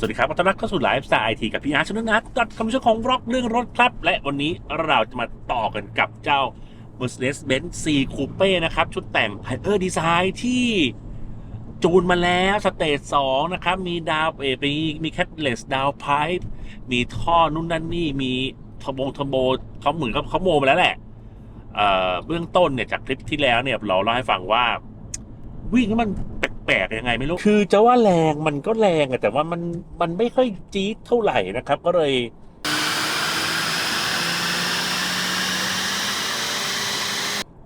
สวัสดีครับขอต้อนรับเข้าสู่ไลฟ์สไตล์ไอทีกับพี่อาร์ชนนัทดัดคำชั่วของร็อกเรื่องรถครับ และวันนี้เราจะมาต่อกันกับเจ้า Mercedes-Benz C Coupe นะครับ ชุดแต่ง Hyper Design ที่จูนมาแล้วสเตจ2นะครับ มีดาวเอมีมีแคทเลสดาวไพป์มีท่อนู่นนั่นนี่ มีทบงทโบเขาเหมือนเขาเขาโมมาแล้วแหละเเบื้องต้นเนี่ยจากคลิปที่แล้วเนี่ยเราเล่าให้ฟังว่าวิ่งแล้วมัน ปลกๆยังไงไม่รู้ คือจะว่าแรงมันก็แรงอะแต่ว่ามันมันไม่ค่อยจี๊ดเท่าไหร่นะครับ ก็เลย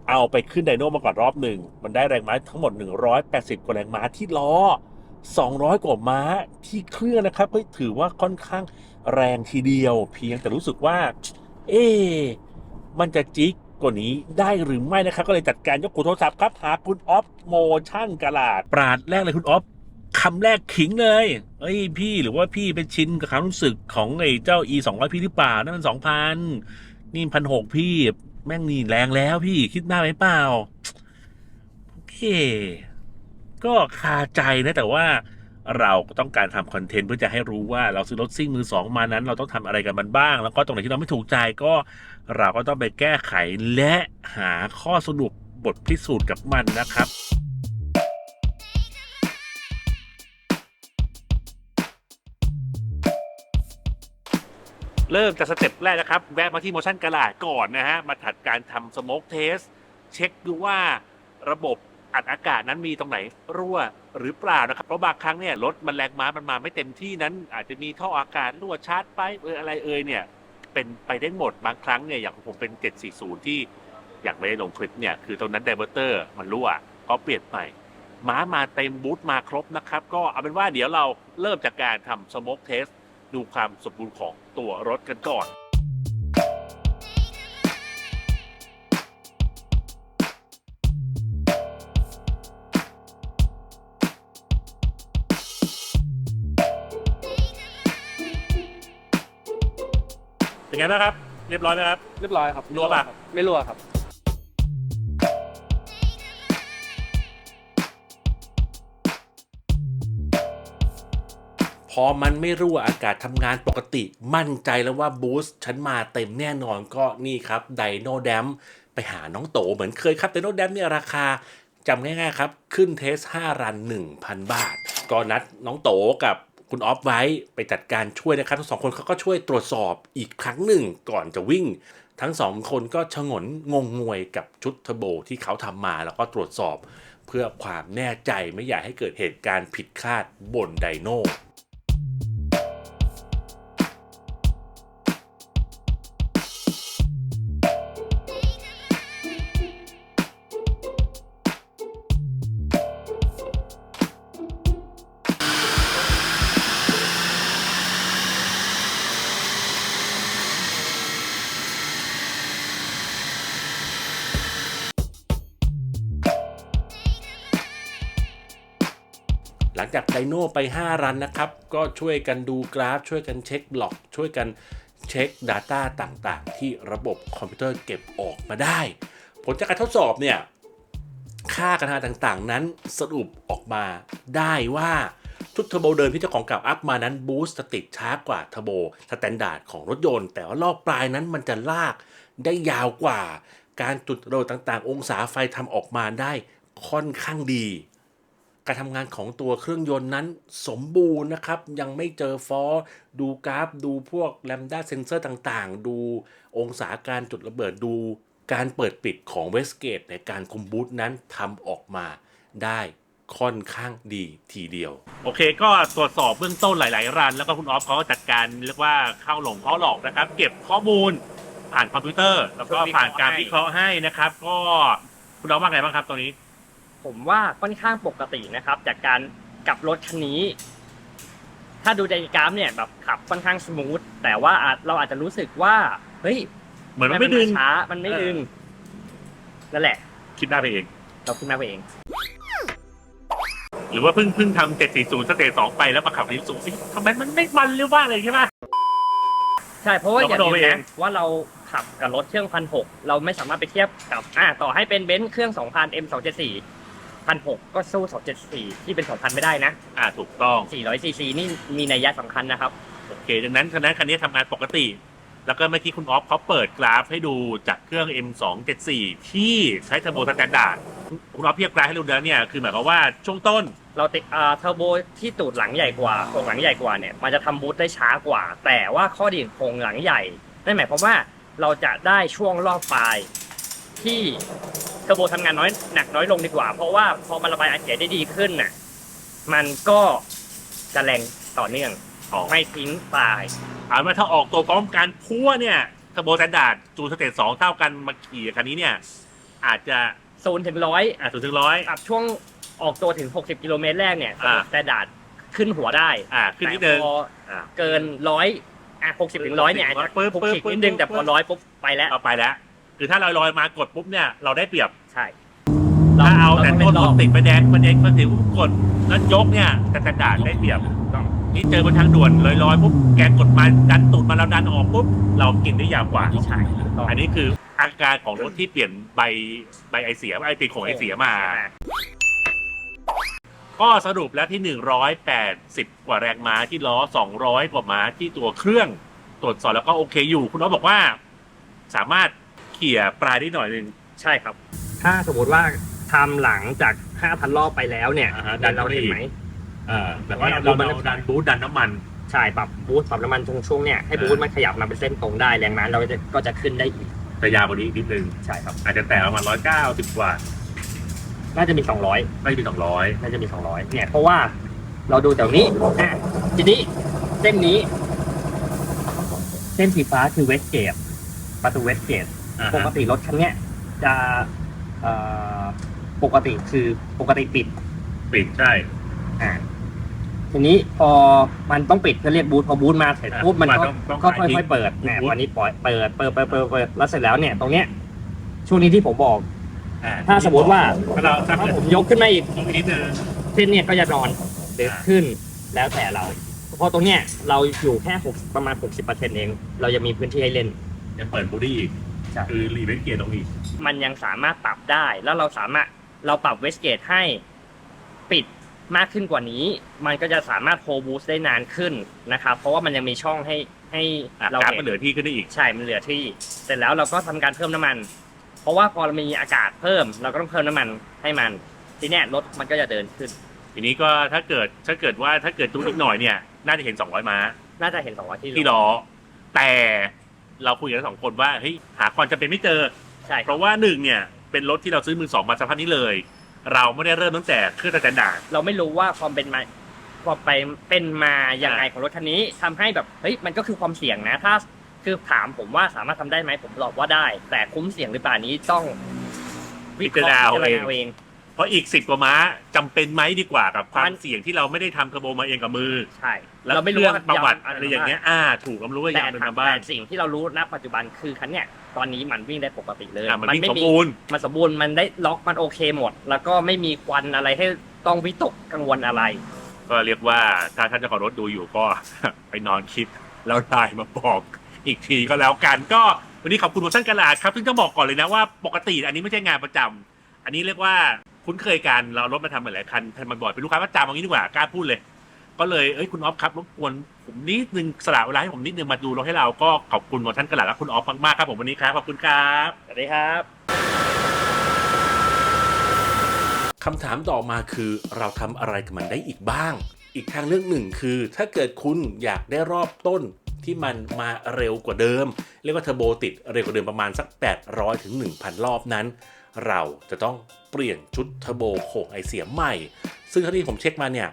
เอาไปขึ้นไดโน่มาก่อนรอบหนึ่ง มันได้แรงม้าทั้งหมด 180 กว่าแรงม้าที่ล้อ 200 กว่าม้าที่เครื่องนะครับเฮ้ยถือว่าค่อนข้างแรงทีเดียว เพียงแต่รู้สึกว่า เอ๊มันจะจิ๊ก กว่านี้ได้หรือไม่นะครับ ก็เลยจัดการยกหูโทรศัพท์ครับหาคุณออฟโมชั่นกลาด ปราดแรกเลยคุณออฟคำแรกขิงเลยเอ้ยพี่หรือว่าพี่เป็นชินกับความรู้สึกของไอ้เจ้า e 2 0 0พี่หรือเปล่านั่นมันสองพันนี่พันหกพี่ แม่งนี่แรงแล้วพี่คิดมากไหมเปล่าโอเคก็คาใจนะแต่ว่า เราต้องการทำคอนเทนต์เพื่อจะให้รู้ว่าเราซื้อรถซิ่งมือสองมานั้น เราต้องทำอะไรกับมันบ้าง แล้วก็ตรงไหนที่เราไม่ถูกใจก็เราก็ต้องไปแก้ไขและหาข้อสรุปบทพิสูจน์กับมันนะครับเริ่มจากสเต็ปแรกนะครับ แวะมาที่ motion ก a ลาดก่อนนะฮะ มาถัดการทำ smoke test เช็คดูว่าระบบ อัดอากาศนั้นมีตรงไหนรั่วหรือเปล่านะครับ เพราะบางครั้งเนี่ยรถมันแรงม้ามันมาไม่เต็มที่นั้น อาจจะมีท่ออากาศรั่วชาร์จไปเอออะไรเอยเนี่ยเป็นไปได้หมดบางครั้งเนี่ยอย่างผมเป็น 740 ที่อยากไม่ได้ลงคลิปเนี่ยคือตรงนั้นไดเวอร์เตอร์มันรั่วก็เปลี่ยนใหม่ม้ามาเต็มบูธมาครบนะครับ ก็เอาเป็นว่าเดี๋ยวเราเริ่มจากการทำสโมกเทสดูความสมบูรณ์ของตัวรถกันก่อน เป็นไงบ้างครับ เรียบร้อยไหมครับ เรียบร้อยครับรั่วปะ ไม่รั่วครับ พอมันไม่รั่วอากาศทำงานปกติ มั่นใจแล้วว่าบูสต์ฉันมาเต็มแน่นอนก็นี่ครับไดโนแดมไปหาน้องโตเหมือนเคยครับไดโนแดมเนี่ยราคาจำง่ายๆครับ ขึ้นเทส 5 รัน 1,000 บาท ก็นัดน้องโตกับ คุณออฟไว้ไปจัดการช่วยนะครับ ทั้งสองคนเขาก็ช่วยตรวจสอบอีกครั้งหนึ่งก่อนจะวิ่ง ทั้งสองคนก็ชงนงงงวยกับชุดเทอร์โบที่เขาทำมาแล้วก็ตรวจสอบ เพื่อความแน่ใจไม่อยากให้เกิดเหตุการณ์ผิดคาดบนไดโน จากไดโน่ไป 5 รันนะครับ ก็ช่วยกันดูกราฟ ช่วยกันเช็คบล็อก ช่วยกันเช็ค Data ต่างๆ ที่ระบบคอมพิวเตอร์เก็บออกมาได้ ผลจากการทดสอบเนี่ย ค่าการทาต่างๆ นั้นสรุปออกมาได้ว่าชุดเทอร์โบเดิมที่เจ้าของกล่าอัพมานั้นบูสต์ติดช้ากว่าเทอร์โบสแตนดาร์ดของรถยนต์ แต่ว่ารอบปลายนั้นมันจะลากได้ยาวกว่า การจุดโรต่างๆ องศาไฟทำออกมาได้ค่อนข้างดี การทำงานของตัวเครื่องยนต์นั้นสมบูรณ์นะครับ ยังไม่เจอฟอลดูกราฟ ดูพวกแลมด้าเซนเซอร์ต่างๆ ดูองศาการจุดระเบิดดูการเปิดปิดของเวสเกตในการคุมบูทนั้นทำออกมาได้ค่อนข้างดีทีเดียว โอเค ก็ตรวจสอบเบื้องต้นหลาย ๆรัน แล้วก็คุณออฟเขาก็จัดการเรียกว่าเข้าหลงเข้าหลอกนะครับ เก็บข้อมูลผ่านคอมพิวเตอร์ แล้วก็ผ่านการวิเคราะห์ให้นะครับ ก็คุณออฟว่าไงบ้างครับตรงนี้ ผมว่าค่อนข้างปกตินะครับ จากการกลับรถคันนี้ ถ้าดูในกราฟเนี่ยแบบขับค่อนข้างสมูทแต่ว่าอาจเราอาจจะรู้สึกว่าเฮ้ยเหมือนมันไม่ดึงช้ามันไม่ดึงนั่นแหละ คิดได้ไปเอง เราขึ้นมาไปเอง หรือว่าเพิ่งเพิ่งทำ740สเตจสองไปแล้วมาขับนี้สูงสิทำไมมันไม่มันหรือว่าอะไรใช่ไหมใช่เพราะว่าเราอก็ย่าโดลืนมไปเองนะว่าเราขับกับรถเครื่องพันหกเราไม่สามารถไปเทียบกับอ่าต่อให้เป็นเบนซ์เครื่อง2,000 M 274พัน หกก็สู้สองเจ็ดสี่ที่เป็นสองพันไม่ได้นะอ่าถูกต้องสี่ร้อยซีซีนี่มีนัยยะสำคัญนะครับ โอเคดังนั้นฉะนั้นคันนี้ทำงานปกติ แล้วก็เมื่อกี้คุณออฟเขาเปิดกราฟให้ดูจากเครื่อง M274 ที่ใช้เทอร์โบสแตนดาร์ดคุณออฟเพียบกราฟให้ดูแล้วเนี่ยคือหมายความว่าช่วงต้น เราติดอ่าเทอร์โบที่ตูดหลังใหญ่กว่าโครงหลังใหญ่กว่าเนี่ยมันจะทำบูทได้ช้ากว่า แต่ว่าข้อดีของโครงหลังใหญ่นั่นหมายความว่าเราจะได้ช่วงรอบปลายที่เทอร์โบทำงานน้อยหนักน้อยลงดีกว่า เพราะว่าพอมันระบายอากาศได้ดีขึ้นน่ะ มันก็จะแรงต่อเนื่องอ๋อ ไม่ทิ้งปลายเอามาถ้าออกตัวพร้อมกันพัวเนี่ยเทอร์โบสแตนดาร์ดจูนสเตจสองเท่ากันมาขี่คันนี้เนี่ย อาจจะศูนย์ถึงร้อยอ่าศูนย์ถึงร้อย กับช่วงออกตัวถึง 60 กิโลเมตรแรกเนี่ยอ่า แต่ดาดขึ้นหัวได้อ่าขึ้นนิดนึงแต่พออ่าเกินร้อยอะ60ถึงร้อยเนี่ยอาจจะปึ๊บปึ๊บ หกสิบปึ๊บนิดนึงแต่พอร้อยปุ๊บไปแล้ว เอาไปแล้ว คือถ้าลอยลอยๆมากดปุ๊บเนี่ยเราได้เปรียบใช่ถ้าเอาแต่ต้ต้องนเล่นรอบติดไฟแดงไฟแดงมาถึงปุ๊บกดแล้วยกเนี่ยแต่สแตนดาร์ดได้เปรียบต้องนี่เจอบนทางด่วนลอยลอยๆปุ๊บแกกดมาดันตูดมาแล้วดันออกปุ๊บเรากินได้ยาวกว่าใช่ถูกต้องอันนี้คืออาการของรถที่เปลี่ยนใบใบไอเสียไอติดของไอเสียมา ก็สรุปแล้วที่ 180 กว่าแรงม้าที่ล้อ 200 กว่าม้าที่ตัวเครื่องตรวจสอบแล้วก็โอเคอยู่ คุณน้องบอกว่า สามารถเขี่ยปลายได้หน่อยหนึ่งใช่ครับ ถ้าสมมติว่าทำหลังจาก 5,000 รอบไปแล้วเนี่ยอ่าฮะดันเราเห็นไหมอ่าแต่ว่าเราเรามันเราดันบูทดันน้ำมัน ใช่ปรับบูทปรับน้ำมันช่วงช่วงๆเนี่ยให้บูทมันขยับมาเป็นเส้นตรงได้แรงม้าเราก็จะก็จะขึ้นได้อีก แต่ยาวกว่านี้อีกนิดนึง ใช่ครับ อาจจะแตะประมาณ190กว่า น่าจะมี 200 ไม่ถึง200น่าจะมี 200 เนี่ย เพราะว่าเราดูแต่นี้อะทีนี้เส้นนี้ เส้นสีฟ้าคือเวสเกตประตูเวสเกต อ่าปกฮะติรถคันเนี้ยจะเอ่อปกติคือปกติปิด ปิดใช่ อ่า ทีนี้พอมันต้องปิดก็เรียกบูทพอบูทมาเสร็จปุ๊บมันก็ต้องต้องก็ขายทิ้งค่อยๆเปิดเนี่ยบูทวันนี้ปล่อยเปิดเปิดเปิดเปิดเปิดแล้วเสร็จแล้วเนี่ยตรงเนี้ยช่วงนี้ที่ผมบอก อ่ถ้าสมมติว่าถ้าเราถ้าถ้าผมยกขึ้นมาอีกต้องนิดนึงเส้นเนี่ยก็จะนอนหรือขึ้นแล้วแต่เราเพราะตรงเนี้ยเราอยู่แค่หกประมาณ 60%เอง เรายังมีพื้นที่ให้เล่นยังเปิดบูดี้อีก ใช่ คือรีเวนเกียร์ตรงนี้มันยังสามารถปรับได้ แล้วเราสามารถเราปรับเวสเกตให้ปิดมากขึ้นกว่านี้ มันก็จะสามารถโฮบูสได้นานขึ้นนะครับ เพราะว่ามันยังมีช่องให้ให้อะเรากราฟเห็มันนเหลือที่ขึ้นได้อีก ใช่ มันเหลือที่ เสร็จแล้วเราก็ทำการเพิ่มน้ำมัน เพราะว่าพอเรามีอากาศเพิ่ม เราก็ต้องเพิ่มน้ำมันให้มัน ทีเนี้ยรถมันก็จะเดินขึ้น ทีนี้ก็ถ้าเกิดถ้าเกิดว่าถ้าเกิดจูนอีกหน่อยเนี่ย น่าจะเห็น 200 ม้าน่าจะเห็นสองร้อยที่ที่ล้อ แต่ เราคุยกันทั้งสองคนว่าเฮ้ยหาความจำเป็นไม่เจอ ใช่เพราะว่าหนึ่งเนี่ยเป็นรถที่เราซื้อมือสองมาสภาพนี้เลย เราไม่ได้เริ่มตั้งแต่เครื่องสแตนดาร์ด เราไม่รู้ว่าความเป็นมาความไปเป็นมายังไงของรถคันนี้ทำให้แบบเฮ้ยมันก็คือความเสี่ยงนะถ้าคือถามผมว่าสามารถทำได้ไหมผมตอบว่าได้ แต่คุ้มเสี่ยงหรือเปล่านี้ต้องวิเคราะห์พิจารณาเอาเองเพราะอีกสิบกว่าม้าจำเป็นไหมดีกว่ากับความมัน เสี่ยงที่เราไม่ได้ทำเทอร์โบมาเองกับมือ ใช่แล้วเราไม่รู้เคองว่าประวัติยอะไรอย่างเงี้ย อ่า ถูกเราไม่รู้ว่าแต่ยางเป็นถามมาบ้างแต่สิ่งที่เรารู้ณปัจจุบันคือคันเนี้ยตอนนี้มันวิ่งได้ปกติเลยอ่ามันวิ่งไม่สมมีบูรณ์ มันสมบูรณ์มันได้ล็อกมันโอเคหมด แล้วก็ไม่มีควันอะไรให้ต้องวิตกกังวลอะไร ก็เรียกว่าถ้าท่านเจ้าของรถดูอยู่ก็ ไปนอนคิดแล้วไลน์มาบอกอีกทีก็แล้วกัน ก็วันนี้ขอบคุณโมชั่นกระลาดครับ ซึ่งต้องบอกก่อนเลยนะว่าปกติอันนี้ไม่ใช่งานประจำอันนี้เรียกว่า คุ้นเคยกันเรารถมาทำหลายๆคันทำมาบ่อยเป็นลูกค้าประจำเอางี้ดีกว่ากล้าพูดเลย ก็เลยเอ้ยคุณออฟครับรบกวนผมนิดนึงสละเวลาให้ผมนิดนึงมาดูรถให้เราก็ขอบคุณโมชั่นกระลาดและคุณออฟมากๆครับผมวันนี้ครับขอบคุณครับสวัสดีครับคำถามต่อมาคือเราทำอะไรกับมันได้อีกบ้าง อีกทางเลือกหนึ่งคือ ถ้าเกิดคุณอยากได้รอบต้นที่มันมาเร็วกว่าเดิม เรียกว่าเทอร์โบติดเร็วกว่าเดิมประมาณสัก 800ถึง1,000 รอบนั้น เราจะต้องเปลี่ยนชุดเทอร์โบโข่งไอเสียใหม่ ซึ่งเท่าที่ผมเช็คมาเนี่ย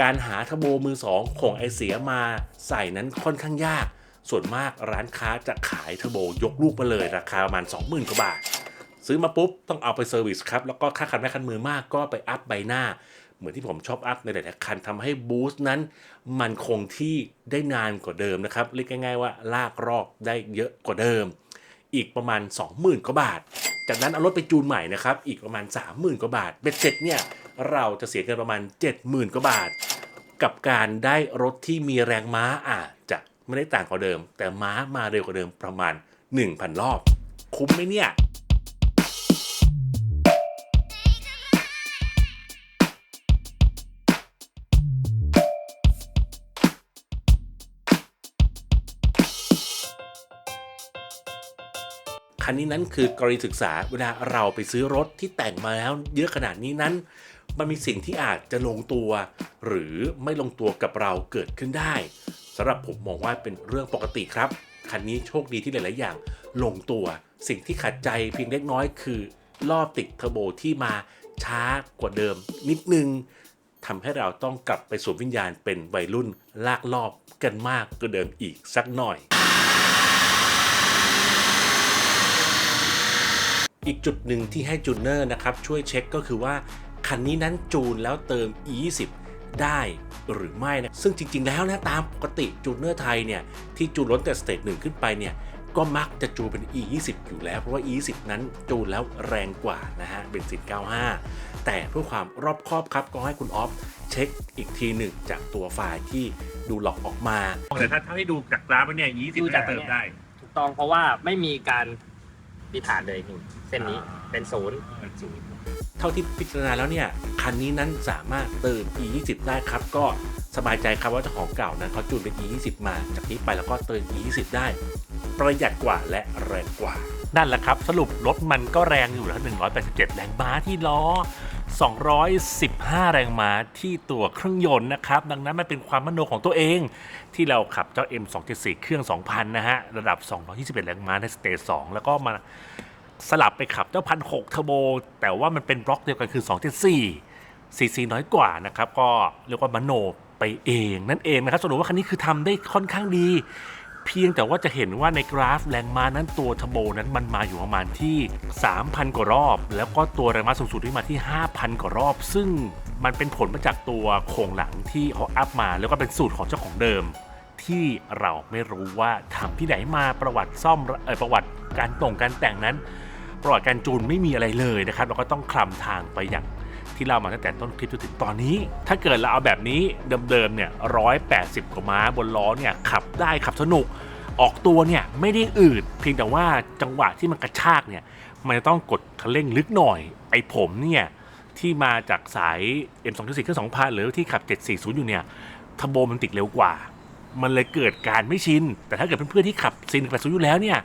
การหาเทอร์โบมือสองโข่งไอเสียมาใส่นั้นค่อนข้างยาก ส่วนมากร้านค้าจะขายเทอร์โบยกลูกมาเลยราคาประมาณ 20,000กว่าบาทซื้อมาปุ๊บต้องเอาไปเซอร์วิสครับ แล้วก็ค่าคันแม่คันมือมากก็ไปอัพใบหน้า เหมือนที่ผมชอบอัพในหลายๆคันทำให้บูสต์นั้น มันคงที่ได้นานกว่าเดิมนะครับ เรียกง่ายๆว่าลากรอบได้เยอะกว่าเดิม อีกประมาณ 20,000กว่าบาท จากนั้นเอารถไปจูนใหม่นะครับอีกประมาณ 30,000กว่าบาทเบ็ดเสร็จเนี่ยเราจะเสียเงินประมาณ 70,000กว่าบาท กับการได้รถที่มีแรงม้าอาจจะไม่ได้ต่างกว่าเดิม แต่ม้ามาเร็วกว่าเดิมประมาณ 1,000 รอบ คุ้มไหมเนี่ย คันนี้นั้นคือกรณีศึกษาเวลาเราไปซื้อรถที่แต่งมาแล้วเยอะขนาดนี้นั้น มันมีสิ่งที่อาจจะลงตัว หรือไม่ลงตัวกับเราเกิดขึ้นได้สำหรับผมมองว่าเป็นเรื่องปกติครับ คันนี้โชคดีที่หลาย ๆ อย่างลงตัว สิ่งที่ขัดใจเพียงเล็กน้อยคือรอบติดเทอร์โบที่มาช้ากว่าเดิม นิดนึงทำให้เราต้องกลับไปสวมวิญญาณเป็นวัยรุ่นลากรอบกันมากกว่าเดิมอีกสักหน่อย อีกจุดหนึ่งที่ให้จูนเนอร์นะครับช่วยเช็คก็คือว่าคันนี้นั้นจูนแล้วเติม E20 ได้หรือไม่นะ ซึ่งจริง ๆ แล้วนะตามปกติจูนเนอร์ไทยเนี่ย ที่จูนล้นแต่สเตจหนึ่งขึ้นไปเนี่ย ก็มักจะจูนเป็น E20 อยู่แล้ว เพราะว่า E20 นั้นจูนแล้วแรงกว่านะฮะเบนซิน95 แต่เพื่อความรอบคอบครับก็ให้คุณออฟเช็คอีกทีหนึ่งจากตัวไฟล์ที่ดูหลอกออกมาแต่ถ้าถ้าให้ดูจากกราฟแล้วเนี่ยยี่สิบดูจากเติมได้ ถูกต้องเพราะว่าไม่มีการปีฐานเลยนี่เส้นนี้อ่าเป็นศูนย์ศูนย์เท่าที่พิจารณาแล้วเนี่ยคันนี้นั้นสามารถเติม E20 ได้ครับ ก็สบายใจครับว่าเจ้าของเก่านั้นเขาจูนเป็น E20 มา จากนี้ไปแล้วก็เติม E20 ได้ ประหยัดกว่าและแรงกว่า นั่นแหละครับ สรุปรถมันก็แรงอยู่แล้ว187 แรงม้าที่ล้อ 215 แรงม้าที่ตัวเครื่องยนต์นะครับ ดังนั้นมันเป็นความมโนของตัวเอง ที่เราขับเจ้า M274 เครื่อง 2,000 นะฮะ ระดับ 221 แรงม้าในสเตจ2แล้วก็มา สลับไปขับเจ้าพันหกเทอร์โบแต่ว่ามันเป็นบล็อกเดียวกันคือ 274ซีซีน้อยกว่านะครับ ก็เรียกว่ามโนไปเองนั่นเองนะครับสรุปว่าคันนี้คือทำได้ค่อนข้างดี เพียงแต่ว่าจะเห็นว่าในกราฟแรงม้านั้นตัวเทอร์โบนั้นมันมาอยู่ประมาณที่ 3,000 กว่ารอบ แล้วก็ตัวแรงม้าสูงสุดที่มาที่ 5,000 กว่ารอบ ซึ่งมันเป็นผลมาจากตัวโครงหลังที่เขาอัพมา แล้วก็เป็นสูตรของเจ้าของเดิมที่เราไม่รู้ว่าทำที่ไหนมาประวัติซ่อมเออประวัติการตรงการแต่งนั้น ประวัติการจูนไม่มีอะไรเลยนะครับเราก็ต้องคลำทางไปอย่างที่เรามาตั้งแต่ต้นคลิปจนถึงตอนนี้ ถ้าเกิดเราเอาแบบนี้เดิมๆเนี่ยร้อยแปดสิบกว่าม้าบนล้อเนี่ยขับได้ขับสนุก ออกตัวเนี่ยไม่ได้อืดเพียงแต่ว่าจังหวะที่มันกระชากเนี่ยมันจะต้องกดคันเร่งลึกหน่อย ไอ้ผมเนี่ยที่มาจากสาย M224 เครื่อง 2,000 หรือที่ขับ 740 อยู่เนี่ยทัมโบมันติดเร็วกว่า มันเลยเกิดการไม่ชิน แต่ถ้าเกิดเพื่อนๆที่ขับซีนแปดศูนย์อยู่แล้วเนี่ย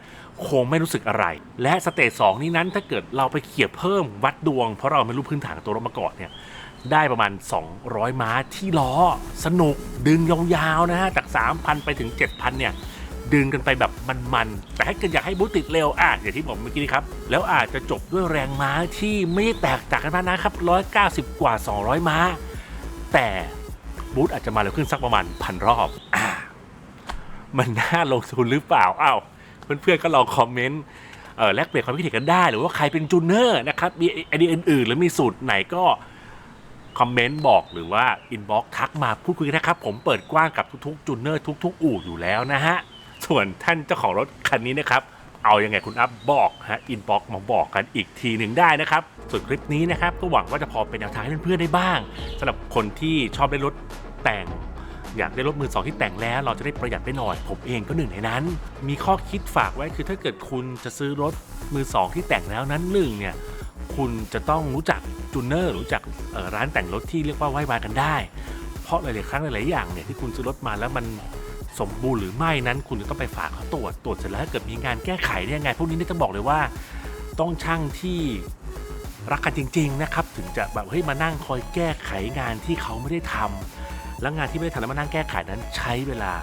คงไม่รู้สึกอะไร และสเตจสองนี้นั้นถ้าเกิดเราไปเขี่ยเพิ่มวัดดวง เพราะเราไม่รู้พื้นฐานตัวรถมาก่อนเนี่ยได้ประมาณ 200 ม้าที่ล้อ สนุกดึงยาวๆนะฮะจาก 3,000 ไปถึง 7,000 เนี่ย ดึงกันไปแบบมันๆ แต่ถ้าเกิดอยากให้บูตติดเร็วอะอย่างที่ผมเมื่อกี้นี้ครับ แล้วอาจจะจบด้วยแรงม้าที่ไม่ได้แตกต่างกันมากนะครับ 190 กว่า 200 ม้า แต่บูตอาจจะมาเร็วขึ้นสักประมาณพันรอบอ่ามันน่าลงทุนหรือเปล่าอ้าว เพื่อนๆก็ลองคอมเมนต์แลกเปลี่ยนความคิดเห็นกันได้ หรือว่าใครเป็นจูเนอร์นะครับมีไอเดียอื่นๆ หรือมีสูตรไหนก็คอมเมนต์บอกหรือว่าอินบ็อกซ์ทักมาพูดคุยกันนะครับ ผมเปิดกว้างกับทุกๆจูเนอร์ทุก ๆ อู่อยู่แล้วนะฮะ ส่วนท่านเจ้าของรถคันนี้นะครับ เอายังไงคุณอัพบอกฮะอินบ็อกซ์มาบอกกันอีกทีหนึ่งได้นะครับ ส่วนคลิปนี้นะครับก็หวังว่าจะพอเป็นแนวทางให้เพื่อนๆได้บ้างสำหรับคนที่ชอบได้รถแต่ง อยากได้รถมือสองที่แต่งแล้ว เราจะได้ประหยัดไปหน่อย ผมเองก็หนึ่งในนั้น มีข้อคิดฝากไว้คือถ้าเกิดคุณจะซื้อรถมือสองที่แต่งแล้วนั้นหนึ่งเนี่ยคุณจะต้องรู้จักจูเนอร์รู้จักร้านแต่งรถที่เรียกว่าไว้วานกันได้ เพราะหลาย ๆ ครั้งหลาย ๆ อย่างเนี่ยที่คุณซื้อรถมาแล้วมันสมบูรณ์หรือไม่นั้น คุณจะต้องไปฝากเขาตรวจตรวจเสร็จแล้วถ้าเกิดมีงานแก้ไขเนี่ยไงพวกนี้เนี่ยต้องบอกเลยว่าต้องช่างที่รักกันจริง ๆ นะครับ ถึงจะแบบเฮ้ยมานั่งคอยแก้ไขงานที่เขาไม่ได้ทำ แล้วงานที่ไม่ได้ทำแล้วมานั่งแก้ไขนั้นใช้เวลา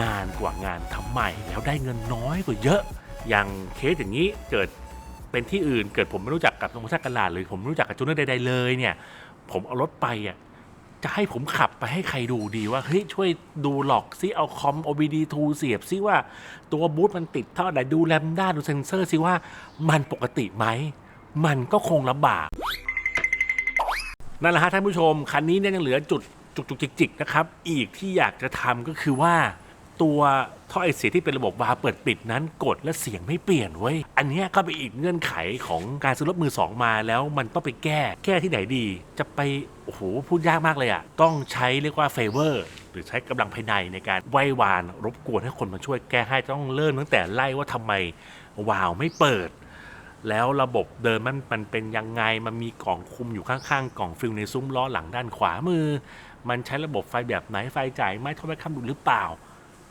นานกว่างานทำใหม่ แล้วได้เงินน้อยกว่าเยอะ อย่างเคสอย่างนี้เกิดเป็นที่อื่นเกิดผมไม่รู้จักกับโรงพักกันลาดหรือผมไม่รู้จักกับจูเนอร์ใดๆเลยเนี่ย ผมเอารถไปอะจะให้ผมขับไปให้ใครดูดีว่าเฮ้ยช่วยดูหลอกซิเอาคอม OBD2 เสียบซิว่าตัวบูทมันติดเท่าไหร่ดูแรมด้าดูเซนเซอร์ซิว่ามันปกติไหม มันก็คงลำบากนั่นแหละฮะท่านผู้ชม คันนี้เนี่ยยังเหลือจุด จุกจิกจิกนะครับ อีกที่อยากจะทำก็คือว่า ตัวท่อไอเสียที่เป็นระบบวาล์วเปิดปิดนั้นกดและเสียงไม่เปลี่ยนเว้ย อันนี้ก็เป็นอีกเงื่อนไขของการซื้อรถมือสองมาแล้วมันต้องไปแก้ แก้ที่ไหนดี จะไป โอ้โห พูดยากมากเลยอะ่ะ ต้องใช้เรียกว่าเฟเวอร์หรือใช้กำลังภายในในการไหว้วานรบกวนให้คนมาช่วยแก้ให้ต้องเริ่มตั้งแต่ไล่ว่าทำไมวาล์วไม่เปิด แล้วระบบเดิมมันมันเป็นยังไงมันมีกล่องคุมอยู่ข้างๆ กล่องฟิลในซุ้มล้อหลังด้านขวามือ มันใช้ระบบไฟแบบไหนไฟจ่ายไหม่ทอดไว้คำดูหรือเปล่า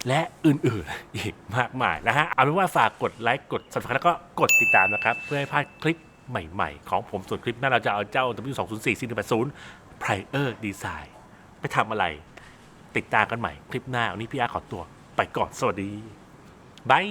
และอื่นๆอีกมากมายนะฮะเอาเป็นว่าฝากกดไลค์กด subscribe แล้วก็กดติดตามนะครับ เพื่อให้พลาดคลิปใหม่ๆ ของผมส่วนคลิปหน้าเราจะเอาเจ้า W204 480 Prior Design ไปทำอะไร ติดตามกันใหม่คลิปหน้าวันนี้พี่อาร์ขอตัวไปก่อนสวัสดีบาย